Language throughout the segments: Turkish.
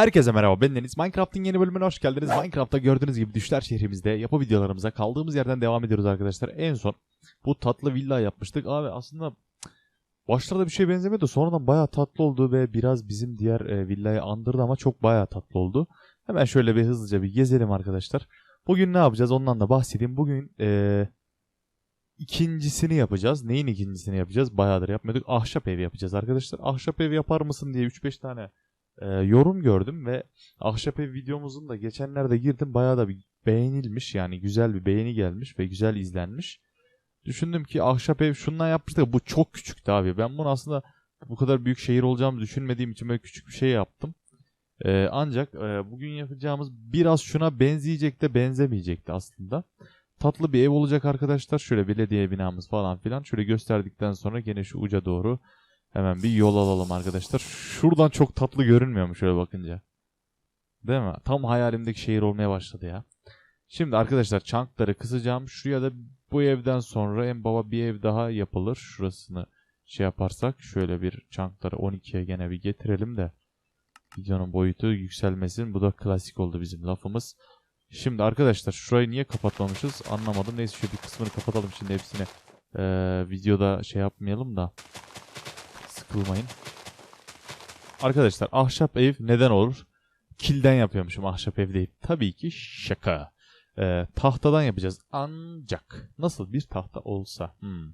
Herkese merhaba ben Deniz. Minecraft'ın yeni bölümüne hoş geldiniz. Minecraft'ta gördüğünüz gibi düşler şehrimizde yapı videolarımıza kaldığımız yerden devam ediyoruz arkadaşlar. En son bu tatlı villa yapmıştık. Abi aslında başlarda bir şey benzemiyordu. Sonradan bayağı tatlı oldu ve biraz bizim diğer e, villayı andırdı ama çok bayağı tatlı oldu. Hemen şöyle bir hızlıca bir gezelim arkadaşlar. Bugün ne yapacağız ondan da bahsedeyim. Bugün e, ikincisini yapacağız. Neyin ikincisini yapacağız? Bayağıdır yapmıyorduk. Ahşap ev yapacağız arkadaşlar. Ahşap ev yapar mısın diye 3-5 tane e, yorum gördüm ve ahşap ev videomuzun da geçenlerde girdim bayağı da bir beğenilmiş yani güzel bir beğeni gelmiş ve güzel izlenmiş. Düşündüm ki ahşap ev şundan yapmıştık bu çok küçüktü abi. Ben bunu aslında bu kadar büyük şehir olacağımı düşünmediğim için böyle küçük bir şey yaptım. E, ancak e, bugün yapacağımız biraz şuna benzeyecek de benzemeyecekti aslında. Tatlı bir ev olacak arkadaşlar. Şöyle belediye binamız falan filan. Şöyle gösterdikten sonra gene şu uca doğru Hemen bir yol alalım arkadaşlar. Şuradan çok tatlı görünmüyor mu şöyle bakınca? Değil mi? Tam hayalimdeki şehir olmaya başladı ya. Şimdi arkadaşlar çankları kısacağım. Şuraya da bu evden sonra en baba bir ev daha yapılır. Şurasını şey yaparsak şöyle bir çankları 12'ye gene bir getirelim de videonun boyutu yükselmesin. Bu da klasik oldu bizim lafımız. Şimdi arkadaşlar şurayı niye kapatmamışız anlamadım. Neyse şu bir kısmını kapatalım şimdi hepsini ee, videoda şey yapmayalım da sıkılmayın. Arkadaşlar ahşap ev neden olur? Kilden yapıyormuşum ahşap ev değil. Tabii ki şaka. Ee, tahtadan yapacağız. Ancak nasıl bir tahta olsa. Hmm.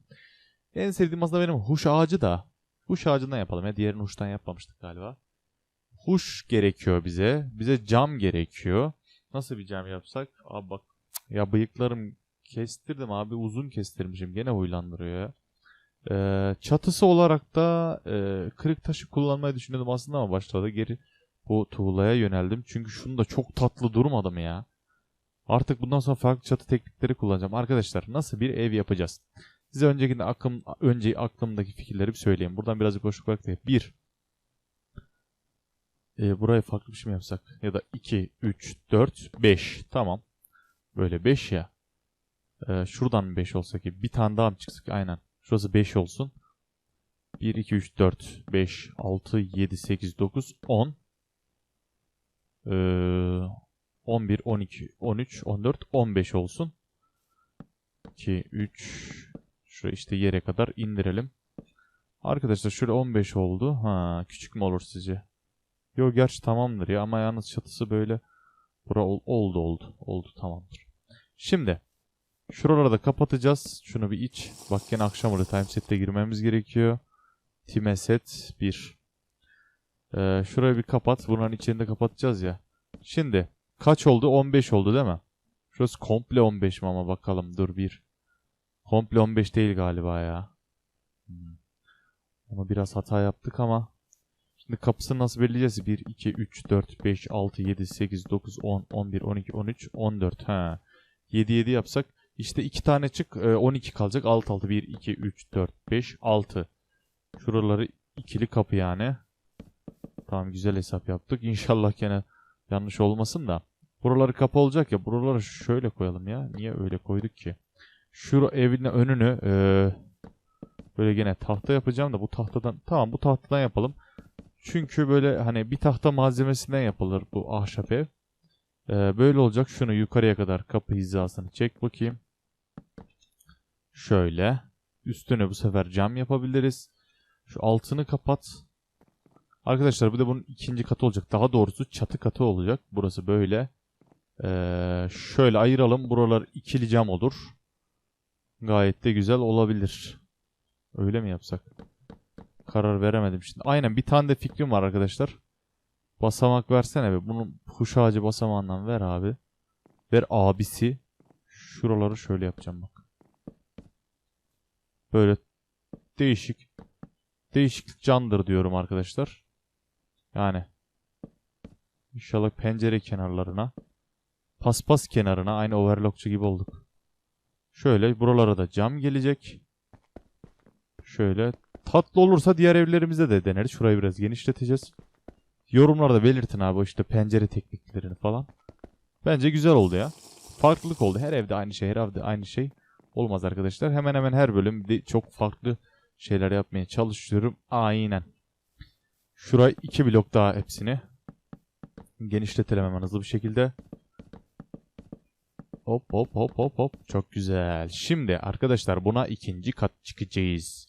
En sevdiğim aslında benim huş ağacı da. Huş ağacından yapalım ya. Diğerini huştan yapmamıştık galiba. Huş gerekiyor bize. Bize cam gerekiyor. Nasıl bir cam yapsak? Abi bak. Ya bıyıklarım kestirdim abi. Uzun kestirmişim. Gene huylandırıyor ya. Ee, çatısı olarak da e, kırık taşı kullanmayı düşünüyordum aslında ama başladı geri bu tuğlaya yöneldim. Çünkü şunu da çok tatlı durmadı mı ya? Artık bundan sonra farklı çatı teknikleri kullanacağım. Arkadaşlar nasıl bir ev yapacağız? Size öncekinde aklım, önce aklımdaki fikirleri bir söyleyeyim. Buradan birazcık boşluk bırakayım. Bir. E, buraya farklı bir şey mi yapsak? Ya da 2, 3, 4, 5. Tamam. Böyle 5 ya. E, şuradan 5 olsa ki bir tane daha mı çıksak? Aynen. Şurası 5 olsun. 1, 2, 3, 4, 5, 6, 7, 8, 9, 10. Ee, 11, 12, 13, 14, 15 olsun. 2, 3, şuraya işte yere kadar indirelim. Arkadaşlar şöyle 15 oldu. Ha, küçük mü olur sizce? Yok gerçi tamamdır ya ama yalnız çatısı böyle bura ol, oldu oldu. Oldu tamamdır. Şimdi Şuraları da kapatacağız. Şunu bir iç. Bak yine akşam oldu. Timeset'e girmemiz gerekiyor. Time set 1. Ee, şurayı bir kapat. Bunların içini de kapatacağız ya. Şimdi kaç oldu? 15 oldu değil mi? Şurası komple 15 mi ama bakalım. Dur bir. Komple 15 değil galiba ya. Hmm. Ama biraz hata yaptık ama. Şimdi kapısını nasıl belirleyeceğiz? 1, 2, 3, 4, 5, 6, 7, 8, 9, 10, 11, 12, 13, 14. Ha. 7, 7 yapsak işte iki tane çık 12 e, kalacak. 6 6 1 2 3 4 5 6. Şuraları ikili kapı yani. Tamam güzel hesap yaptık. İnşallah gene yanlış olmasın da. Buraları kapı olacak ya. Buraları şöyle koyalım ya. Niye öyle koyduk ki? Şu evin önünü e, böyle gene tahta yapacağım da bu tahtadan tamam bu tahtadan yapalım. Çünkü böyle hani bir tahta malzemesinden yapılır bu ahşap ev. Ee, böyle olacak. Şunu yukarıya kadar kapı hizasını çek bakayım. Şöyle. Üstüne bu sefer cam yapabiliriz. Şu altını kapat. Arkadaşlar bu da bunun ikinci katı olacak. Daha doğrusu çatı katı olacak. Burası böyle. Ee, şöyle ayıralım. Buralar ikili cam olur. Gayet de güzel olabilir. Öyle mi yapsak? Karar veremedim şimdi. Aynen bir tane de fikrim var arkadaşlar. Basamak versene be. Bunun kuş ağacı basamağından ver abi. Ver abisi. Şuraları şöyle yapacağım bak. Böyle değişik değişiklik candır diyorum arkadaşlar. Yani inşallah pencere kenarlarına paspas kenarına aynı overlockçu gibi olduk. Şöyle buralara da cam gelecek. Şöyle tatlı olursa diğer evlerimizde de deneriz. Şurayı biraz genişleteceğiz. Yorumlarda belirtin abi işte pencere tekniklerini falan. Bence güzel oldu ya. Farklılık oldu. Her evde aynı şey, her evde aynı şey olmaz arkadaşlar. Hemen hemen her bölüm çok farklı şeyler yapmaya çalışıyorum. Aynen. Şuraya iki blok daha hepsini. Genişletelim hemen hızlı bir şekilde. Hop hop hop hop hop. Çok güzel. Şimdi arkadaşlar buna ikinci kat çıkacağız.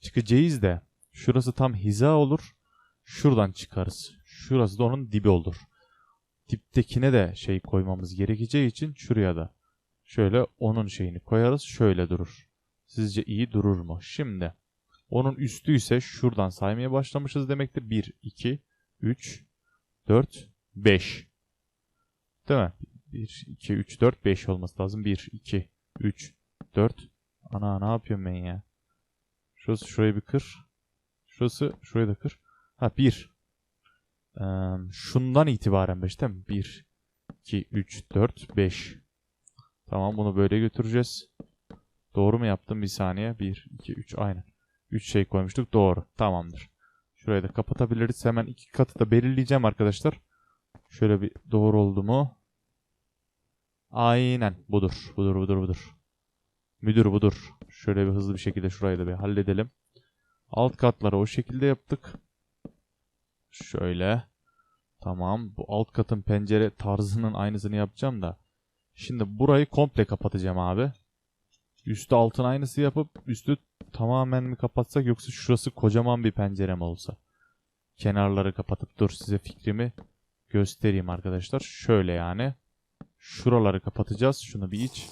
Çıkacağız da şurası tam hiza olur. Şuradan çıkarız. Şurası da onun dibi olur. Diptekine de şey koymamız gerekeceği için şuraya da şöyle onun şeyini koyarız. Şöyle durur. Sizce iyi durur mu? Şimdi onun üstü ise şuradan saymaya başlamışız demektir. 1, 2, 3, 4, 5. Değil mi? 1, 2, 3, 4, 5 olması lazım. 1, 2, 3, 4. Ana ne yapıyorum ben ya? Şurası şurayı bir kır. Şurası şurayı da kır. Ha 1. Ee, şundan itibaren 5 değil mi? 1, 2, 3, 4, 5. Tamam bunu böyle götüreceğiz. Doğru mu yaptım? Bir saniye. 1, 2, 3 aynen. 3 şey koymuştuk. Doğru. Tamamdır. Şurayı da kapatabiliriz. Hemen iki katı da belirleyeceğim arkadaşlar. Şöyle bir doğru oldu mu? Aynen. Budur. Budur budur budur. Müdür budur. Şöyle bir hızlı bir şekilde şurayı da bir halledelim. Alt katları o şekilde yaptık. Şöyle. Tamam. Bu alt katın pencere tarzının aynısını yapacağım da. Şimdi burayı komple kapatacağım abi. Üstü altın aynısı yapıp üstü tamamen mi kapatsak yoksa şurası kocaman bir pencere mi olsa? Kenarları kapatıp dur size fikrimi göstereyim arkadaşlar. Şöyle yani. Şuraları kapatacağız. Şunu bir iç.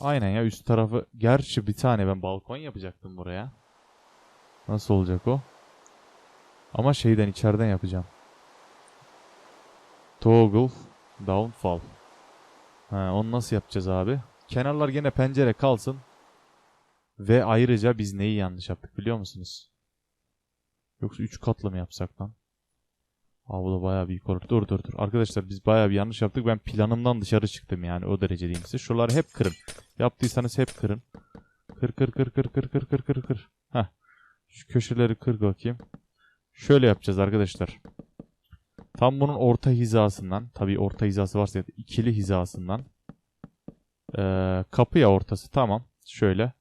Aynen ya üst tarafı. Gerçi bir tane ben balkon yapacaktım buraya. Nasıl olacak o? Ama şeyden içeriden yapacağım. Toggle downfall. Ha, onu nasıl yapacağız abi? Kenarlar gene pencere kalsın. Ve ayrıca biz neyi yanlış yaptık biliyor musunuz? Yoksa 3 katlı mı yapsak lan? Aa bu da bayağı büyük olur. Dur dur dur. Arkadaşlar biz bayağı bir yanlış yaptık. Ben planımdan dışarı çıktım yani o derece diyeyim size. Şuraları hep kırın. Yaptıysanız hep kırın. Kır kır kır kır kır kır kır kır kır. Heh. Şu köşeleri kır bakayım. Şöyle yapacağız arkadaşlar. Tam bunun orta hizasından. Tabii orta hizası varsa ya da ikili hizasından. Ee, kapı ya ortası. Tamam. Şöyle.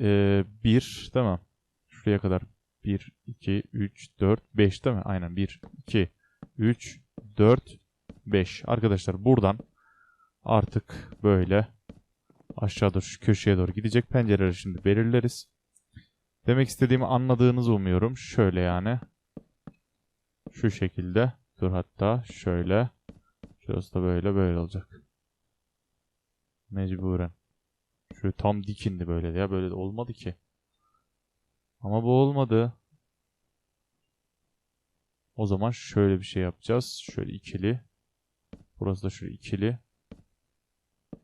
Ee, bir. Tamam. Şuraya kadar 1, 2, 3, 4, 5 değil mi? Aynen 1, 2, 3, 4, 5. Arkadaşlar buradan artık böyle aşağı doğru şu köşeye doğru gidecek pencereleri şimdi belirleriz. Demek istediğimi anladığınızı umuyorum. Şöyle yani. Şu şekilde. Dur hatta şöyle. Şurası da böyle böyle olacak. Mecburen. Şöyle tam dikindi böyle ya. Böyle de olmadı ki. Ama bu olmadı. O zaman şöyle bir şey yapacağız. Şöyle ikili. Burası da şöyle ikili.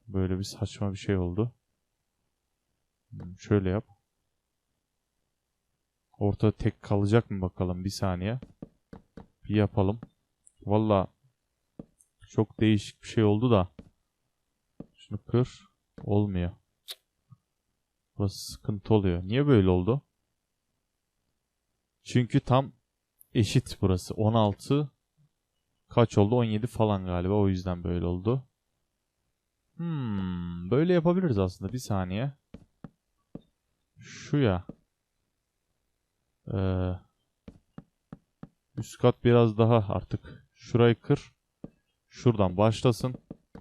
Böyle bir saçma bir şey oldu. Hmm, Şöyle yap. Ortada tek kalacak mı bakalım bir saniye. Yapalım. Valla çok değişik bir şey oldu da. Şunu kır. Olmuyor. Burası sıkıntı oluyor. Niye böyle oldu? Çünkü tam eşit burası. 16 kaç oldu? 17 falan galiba. O yüzden böyle oldu. Hmm, böyle yapabiliriz aslında. Bir saniye. Şu ya. Ee, üst kat biraz daha artık. Şurayı kır. Şuradan başlasın.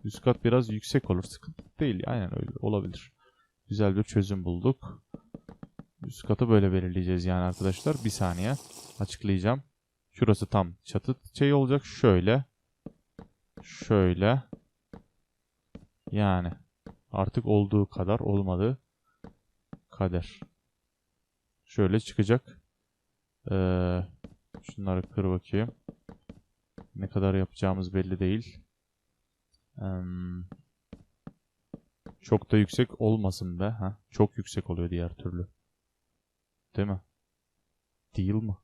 Üst kat biraz yüksek olur. Sıkıntı değil. Aynen öyle olabilir. Güzel bir çözüm bulduk. Üst katı böyle belirleyeceğiz yani arkadaşlar. Bir saniye açıklayacağım. Şurası tam çatı şey olacak. Şöyle. Şöyle. Yani artık olduğu kadar olmadığı kader. Şöyle çıkacak. Ee, şunları kır bakayım. Ne kadar yapacağımız belli değil. Ee, çok da yüksek olmasın be. Ha? Çok yüksek oluyor diğer türlü. Değil mi? Değil mi?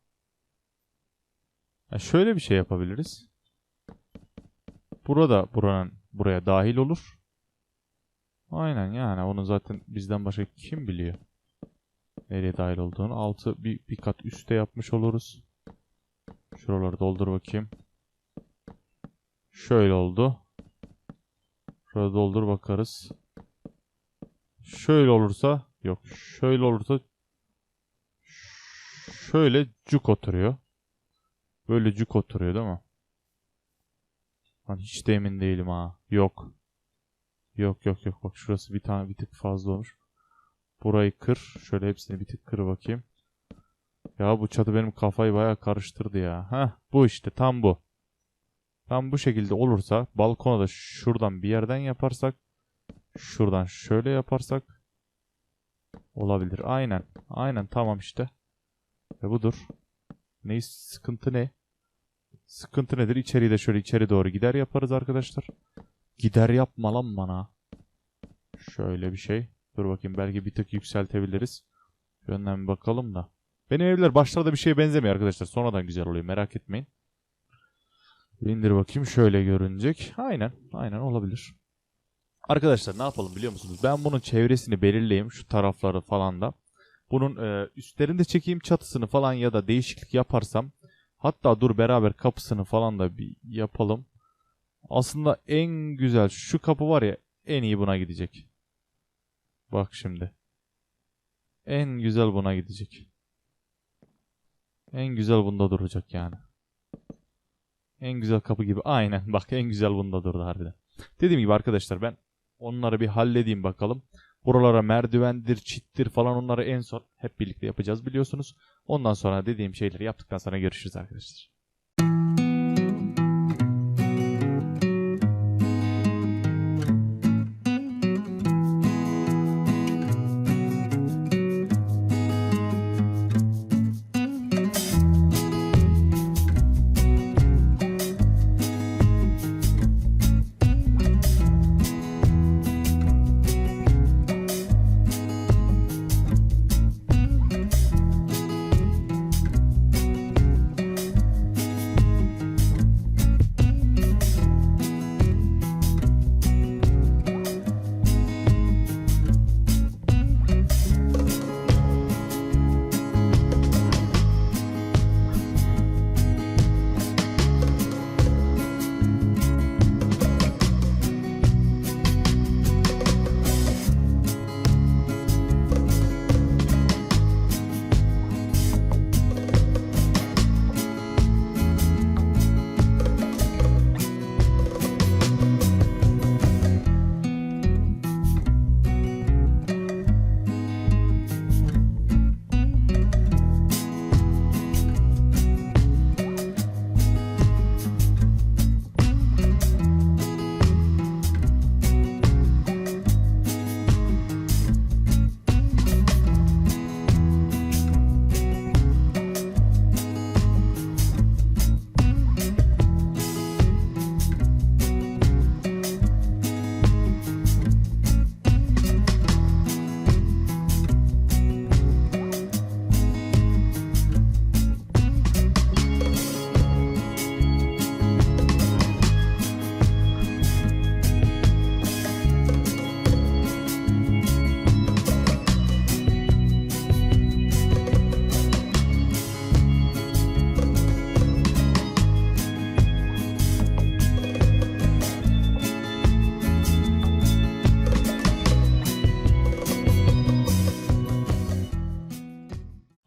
Ya şöyle bir şey yapabiliriz. Burada buranın buraya dahil olur. Aynen yani onu zaten bizden başka kim biliyor? Nereye dahil olduğunu. Altı bir, bir kat üste yapmış oluruz. Şuraları doldur bakayım. Şöyle oldu. Şurada doldur bakarız. Şöyle olursa yok. Şöyle olursa şöyle cuk oturuyor. Böyle cuk oturuyor değil mi? Lan hiç de emin değilim ha. Yok. Yok yok yok. Bak şurası bir tane bir tık fazla olmuş. Burayı kır. Şöyle hepsini bir tık kır bakayım. Ya bu çatı benim kafayı bayağı karıştırdı ya. Heh bu işte tam bu. Tam bu şekilde olursa balkona da şuradan bir yerden yaparsak şuradan şöyle yaparsak olabilir. Aynen. Aynen tamam işte. Ve budur. Ne sıkıntı ne? Sıkıntı nedir? İçeriği de şöyle içeri doğru gider yaparız arkadaşlar. Gider yapma lan bana. Şöyle bir şey. Dur bakayım belki bir tık yükseltebiliriz. Yönden bir bakalım da. Benim evler başlarda bir şeye benzemiyor arkadaşlar. Sonradan güzel oluyor merak etmeyin. İndir bakayım şöyle görünecek. Aynen aynen olabilir. Arkadaşlar ne yapalım biliyor musunuz? Ben bunun çevresini belirleyeyim. Şu tarafları falan da. Bunun e, üstlerinde çekeyim çatısını falan ya da değişiklik yaparsam. Hatta dur beraber kapısını falan da bir yapalım. Aslında en güzel şu kapı var ya en iyi buna gidecek. Bak şimdi. En güzel buna gidecek. En güzel bunda duracak yani. En güzel kapı gibi. Aynen bak en güzel bunda durdu harbiden. Dediğim gibi arkadaşlar ben onları bir halledeyim bakalım. Buralara merdivendir, çittir falan onları en son hep birlikte yapacağız biliyorsunuz. Ondan sonra dediğim şeyleri yaptıktan sonra görüşürüz arkadaşlar.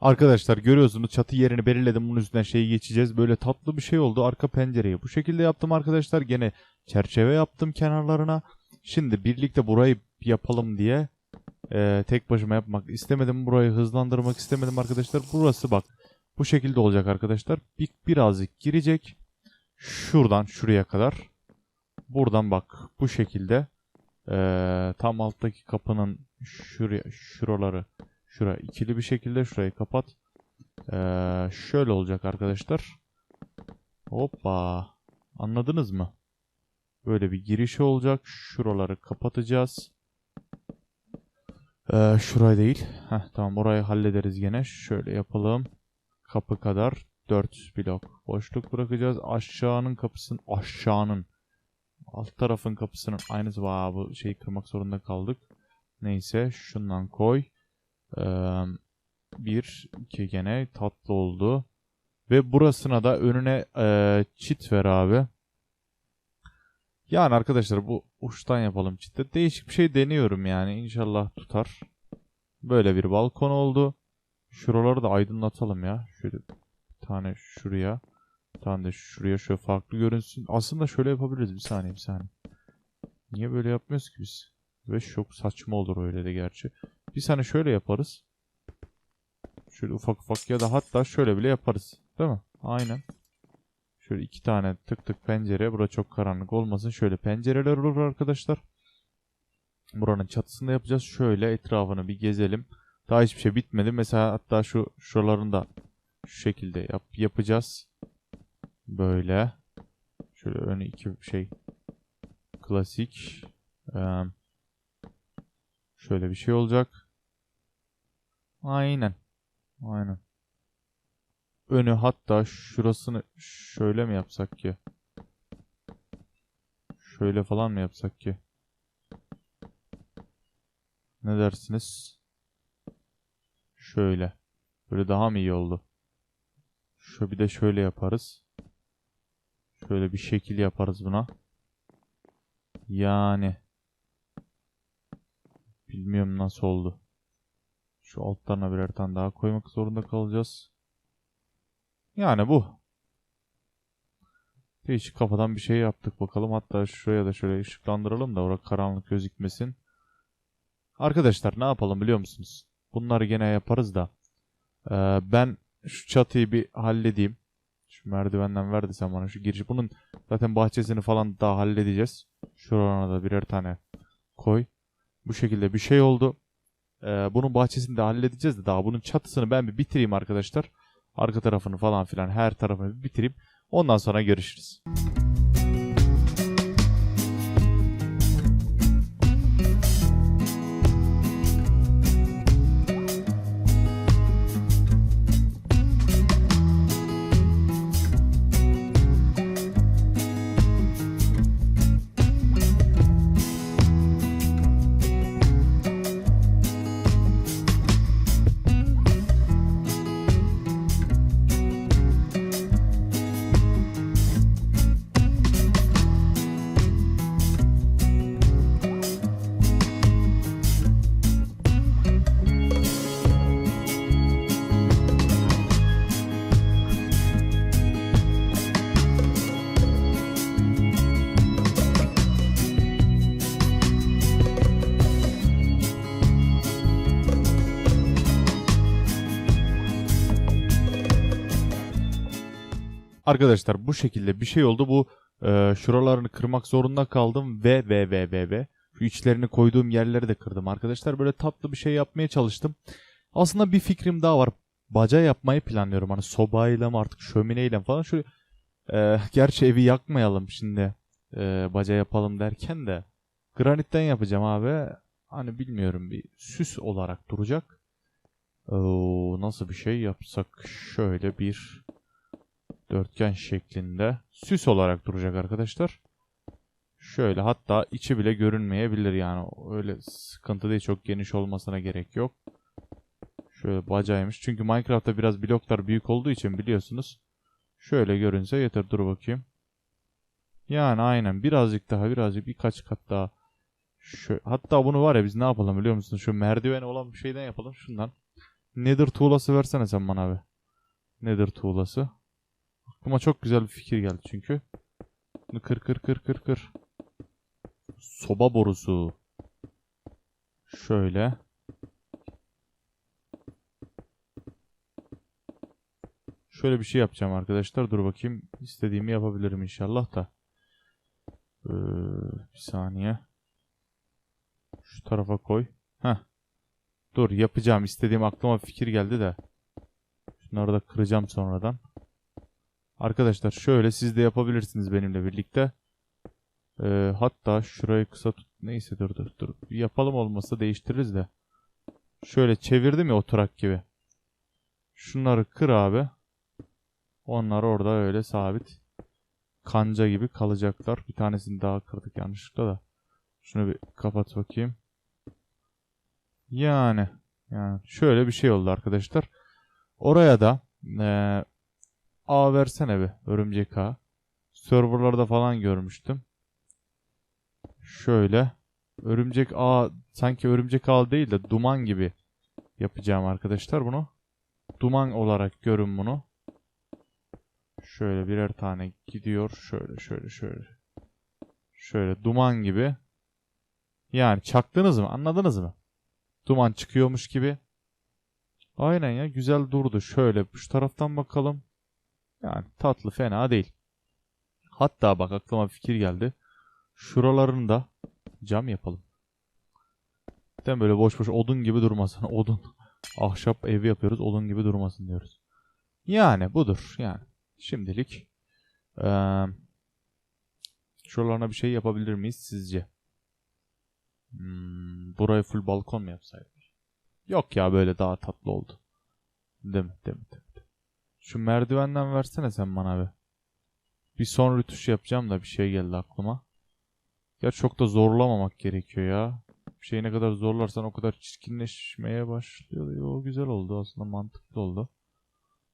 Arkadaşlar görüyorsunuz çatı yerini belirledim. Bunun üstünden şeyi geçeceğiz. Böyle tatlı bir şey oldu. Arka pencereyi bu şekilde yaptım arkadaşlar. Gene çerçeve yaptım kenarlarına. Şimdi birlikte burayı yapalım diye e, tek başıma yapmak istemedim. Burayı hızlandırmak istemedim arkadaşlar. Burası bak bu şekilde olacak arkadaşlar. Bir, birazcık girecek. Şuradan şuraya kadar. Buradan bak bu şekilde e, tam alttaki kapının şuraya şuraları Şura ikili bir şekilde şurayı kapat. Ee, şöyle olacak arkadaşlar. Hoppa. Anladınız mı? Böyle bir girişi olacak. Şuraları kapatacağız. Ee, şurayı değil. Heh, tamam orayı hallederiz gene. Şöyle yapalım. Kapı kadar 4 blok boşluk bırakacağız. Aşağının kapısının aşağının alt tarafın kapısının aynısı var. Bu şeyi kırmak zorunda kaldık. Neyse şundan koy. Bir, iki gene tatlı oldu. Ve burasına da önüne e, çit ver abi. Yani arkadaşlar bu uçtan yapalım çitte. Değişik bir şey deniyorum yani. İnşallah tutar. Böyle bir balkon oldu. Şuraları da aydınlatalım ya. Şöyle bir tane şuraya. Tamam da şuraya şöyle farklı görünsün. Aslında şöyle yapabiliriz. Bir saniye bir saniye. Niye böyle yapmıyoruz ki biz? Ve çok saçma olur öyle de gerçi. Bir saniye şöyle yaparız. Şöyle ufak ufak ya da hatta şöyle bile yaparız. Değil mi? Aynen. Şöyle iki tane tık tık pencere. Bura çok karanlık olmasın. Şöyle pencereler olur arkadaşlar. Buranın çatısında yapacağız. Şöyle etrafını bir gezelim. Daha hiçbir şey bitmedi. Mesela hatta şu şuralarını da şu şekilde yap, yapacağız. Böyle. Şöyle önü iki şey klasik. Ee, şöyle bir şey olacak. Aynen. Aynen. Önü hatta şurasını şöyle mi yapsak ki? Şöyle falan mı yapsak ki? Ne dersiniz? Şöyle. Böyle daha mı iyi oldu? Şu bir de şöyle yaparız. Şöyle bir şekil yaparız buna. Yani. Bilmiyorum nasıl oldu. Şu altlarına birer tane daha koymak zorunda kalacağız. Yani bu. Değişik kafadan bir şey yaptık bakalım. Hatta şuraya da şöyle ışıklandıralım da orada karanlık gözükmesin. Arkadaşlar ne yapalım biliyor musunuz? Bunları gene yaparız da. Ee, ben şu çatıyı bir halledeyim. Şu merdivenden verdi sen bana şu giriş. Bunun zaten bahçesini falan daha halledeceğiz. Şurana da birer tane koy. Bu şekilde bir şey oldu. Ee, bunun bahçesini de halledeceğiz de daha bunun çatısını ben bir bitireyim arkadaşlar. Arka tarafını falan filan her tarafını bir bitireyim. Ondan sonra görüşürüz. Arkadaşlar bu şekilde bir şey oldu. Bu e, şuralarını kırmak zorunda kaldım ve ve ve ve ve şu içlerini koyduğum yerleri de kırdım arkadaşlar. Böyle tatlı bir şey yapmaya çalıştım. Aslında bir fikrim daha var. Baca yapmayı planlıyorum. Hani sobayla mı artık şömineyle mi falan. Şu e, gerçi evi yakmayalım şimdi. E, baca yapalım derken de granitten yapacağım abi. Hani bilmiyorum bir süs olarak duracak. Oo, nasıl bir şey yapsak şöyle bir dörtgen şeklinde süs olarak duracak arkadaşlar. Şöyle hatta içi bile görünmeyebilir yani öyle sıkıntı değil çok geniş olmasına gerek yok. Şöyle bacaymış çünkü Minecraft'ta biraz bloklar büyük olduğu için biliyorsunuz. Şöyle görünse yeter dur bakayım. Yani aynen birazcık daha birazcık birkaç kat daha. Şu, hatta bunu var ya biz ne yapalım biliyor musunuz? Şu merdiven olan bir şeyden yapalım şundan. Nether tuğlası versene sen bana abi. Nether tuğlası. Aklıma çok güzel bir fikir geldi çünkü. Kır kır kır kır kır. Soba borusu. Şöyle. Şöyle bir şey yapacağım arkadaşlar. Dur bakayım. İstediğimi yapabilirim inşallah da. Ee, bir saniye. Şu tarafa koy. Heh. Dur yapacağım. İstediğim aklıma fikir geldi de. Şunları da kıracağım sonradan. Arkadaşlar şöyle siz de yapabilirsiniz benimle birlikte. Ee, hatta şurayı kısa tut. Neyse dur dur dur. Yapalım olmasa değiştiririz de. Şöyle çevirdim ya oturak gibi. Şunları kır abi. Onlar orada öyle sabit. Kanca gibi kalacaklar. Bir tanesini daha kırdık yanlışlıkla da. Şunu bir kapat bakayım. Yani. Yani şöyle bir şey oldu arkadaşlar. Oraya da ee, A versene bir. Örümcek A. Serverlarda falan görmüştüm. Şöyle. Örümcek A sanki örümcek ağ değil de duman gibi yapacağım arkadaşlar bunu. Duman olarak görün bunu. Şöyle birer tane gidiyor. Şöyle şöyle şöyle. Şöyle duman gibi. Yani çaktınız mı? Anladınız mı? Duman çıkıyormuş gibi. Aynen ya güzel durdu. Şöyle şu taraftan bakalım. Yani tatlı fena değil. Hatta bak aklıma bir fikir geldi. Şuralarını da cam yapalım. Mi? böyle boş boş odun gibi durmasın. Odun. Ahşap evi yapıyoruz. Odun gibi durmasın diyoruz. Yani budur. Yani şimdilik eee şuralarına bir şey yapabilir miyiz sizce? Hmm, burayı full balkon mu yapsaydık? Yok ya böyle daha tatlı oldu. Değil mi? Değil mi? Değil mi? Şu merdivenden versene sen bana be. Bir son rütuş yapacağım da bir şey geldi aklıma. Ya çok da zorlamamak gerekiyor ya. Bir şeyi ne kadar zorlarsan o kadar çirkinleşmeye başlıyor. Yo, güzel oldu aslında mantıklı oldu.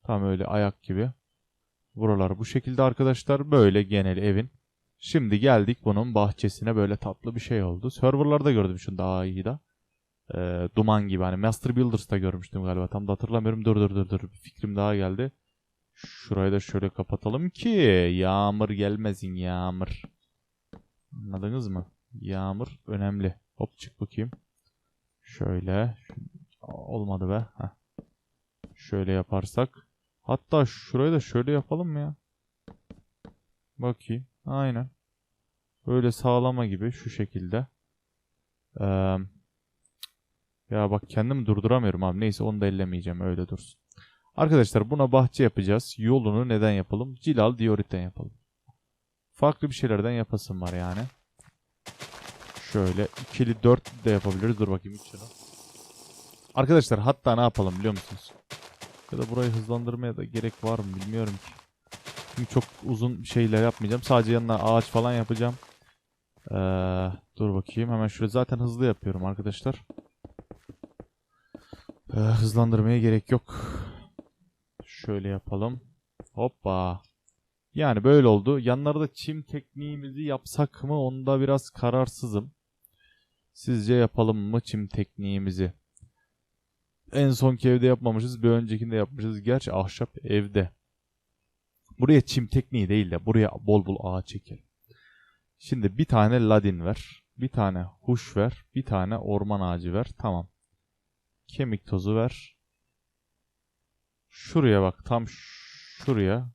Tam öyle ayak gibi. Buralar bu şekilde arkadaşlar. Böyle genel evin. Şimdi geldik bunun bahçesine böyle tatlı bir şey oldu. Serverlarda gördüm şunu daha iyi de. Ee, duman gibi hani Master Builders'ta görmüştüm galiba. Tam da hatırlamıyorum. Dur dur dur dur. Bir fikrim daha geldi. Şurayı da şöyle kapatalım ki yağmur gelmesin yağmur. Anladınız mı? Yağmur önemli. Hop çık bakayım. Şöyle. Olmadı be. Heh. Şöyle yaparsak. Hatta şurayı da şöyle yapalım mı ya? Bakayım. Aynen. Böyle sağlama gibi şu şekilde. Ee, ya bak kendim durduramıyorum abi. Neyse onu da ellemeyeceğim. Öyle dursun. Arkadaşlar buna bahçe yapacağız. Yolunu neden yapalım? Cilal dioritten yapalım. Farklı bir şeylerden yapasım var yani. Şöyle ikili dört de yapabiliriz. Dur bakayım içine. Arkadaşlar hatta ne yapalım biliyor musunuz? Ya da burayı hızlandırmaya da gerek var mı bilmiyorum ki. Çünkü çok uzun şeyler yapmayacağım. Sadece yanına ağaç falan yapacağım. Ee, dur bakayım. Hemen şöyle zaten hızlı yapıyorum arkadaşlar. Ee, hızlandırmaya gerek yok. Şöyle yapalım. Hoppa. Yani böyle oldu. Yanlarda çim tekniğimizi yapsak mı? Onda biraz kararsızım. Sizce yapalım mı çim tekniğimizi? En sonki evde yapmamışız. Bir öncekinde yapmışız. Gerçi ahşap evde. Buraya çim tekniği değil de buraya bol bol ağaç çekelim. Şimdi bir tane ladin ver. Bir tane huş ver. Bir tane orman ağacı ver. Tamam. Kemik tozu ver. Şuraya bak. Tam şuraya.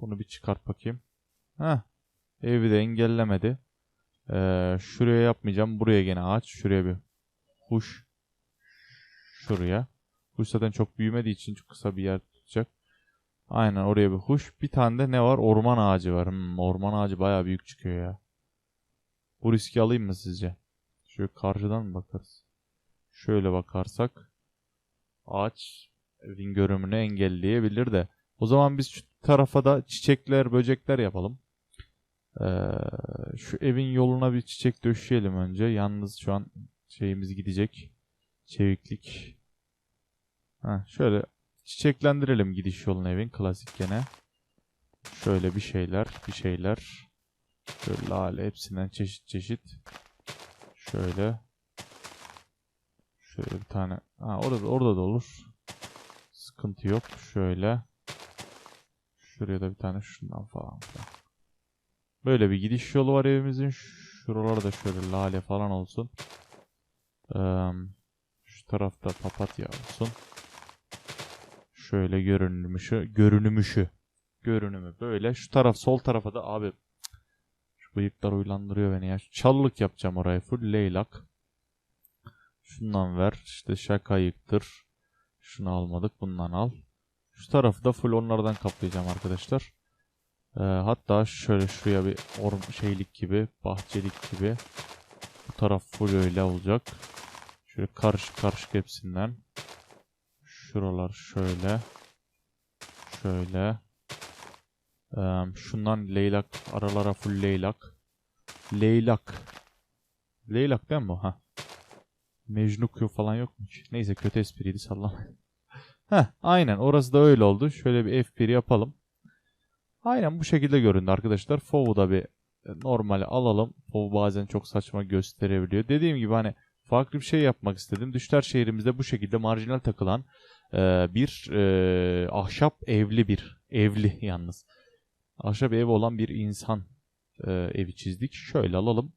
Bunu bir çıkart bakayım. Heh. Evi de engellemedi. Ee, şuraya yapmayacağım. Buraya gene ağaç. Şuraya bir huş. Şuraya. Huş zaten çok büyümediği için çok kısa bir yer tutacak. Aynen oraya bir huş. Bir tane de ne var? Orman ağacı var. Hmm, orman ağacı baya büyük çıkıyor ya. Bu riski alayım mı sizce? Şöyle karşıdan mı bakarız? Şöyle bakarsak ağaç evin görümünü engelleyebilir de. O zaman biz şu tarafa da çiçekler, böcekler yapalım. Ee, şu evin yoluna bir çiçek döşeyelim önce. Yalnız şu an şeyimiz gidecek. Çeviklik. Ha, şöyle çiçeklendirelim gidiş yolunu evin. Klasik gene. Şöyle bir şeyler, bir şeyler. Şöyle lale hepsinden çeşit çeşit. Şöyle. Şöyle bir tane. Ha orada orada da olur. Sıkıntı yok. Şöyle. Şuraya da bir tane şundan falan. Böyle bir gidiş yolu var evimizin. Şuralarda şöyle lale falan olsun. Şu tarafta papatya olsun. Şöyle görünümüşü, görünümüşü. Görünümü böyle. Şu taraf sol tarafa da abi şu bıyıklar uylandırıyor beni ya. Çalılık yapacağım oraya full leylak. Şundan ver. İşte şaka yıktır. Şunu almadık. Bundan al. Şu tarafı da full onlardan kaplayacağım arkadaşlar. Ee, hatta şöyle şuraya bir orm şeylik gibi, bahçelik gibi. Bu taraf full öyle olacak. Şöyle karışık karışık hepsinden. Şuralar şöyle. Şöyle. Ee, şundan leylak. Aralara full leylak. Leylak. Leylak değil mi bu? Ha. Mecnukyu falan yok mu ki? Neyse kötü espriydi sallamayın. Heh aynen orası da öyle oldu. Şöyle bir F1 yapalım. Aynen bu şekilde göründü arkadaşlar. Fov'u da bir normale alalım. Fov bazen çok saçma gösterebiliyor. Dediğim gibi hani farklı bir şey yapmak istedim. Düşler şehrimizde bu şekilde marjinal takılan e, bir e, ahşap evli bir Evli yalnız. Ahşap ev olan bir insan e, evi çizdik. Şöyle alalım.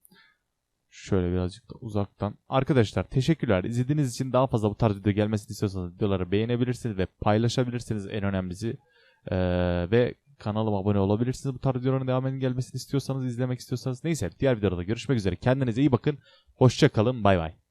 Şöyle birazcık da uzaktan. Arkadaşlar teşekkürler. İzlediğiniz için daha fazla bu tarz video gelmesini istiyorsanız videoları beğenebilirsiniz ve paylaşabilirsiniz en önemlisi. Ee, ve kanalıma abone olabilirsiniz. Bu tarz videoların devamının gelmesini istiyorsanız, izlemek istiyorsanız. Neyse diğer videoda görüşmek üzere. Kendinize iyi bakın. Hoşça kalın. Bay bay.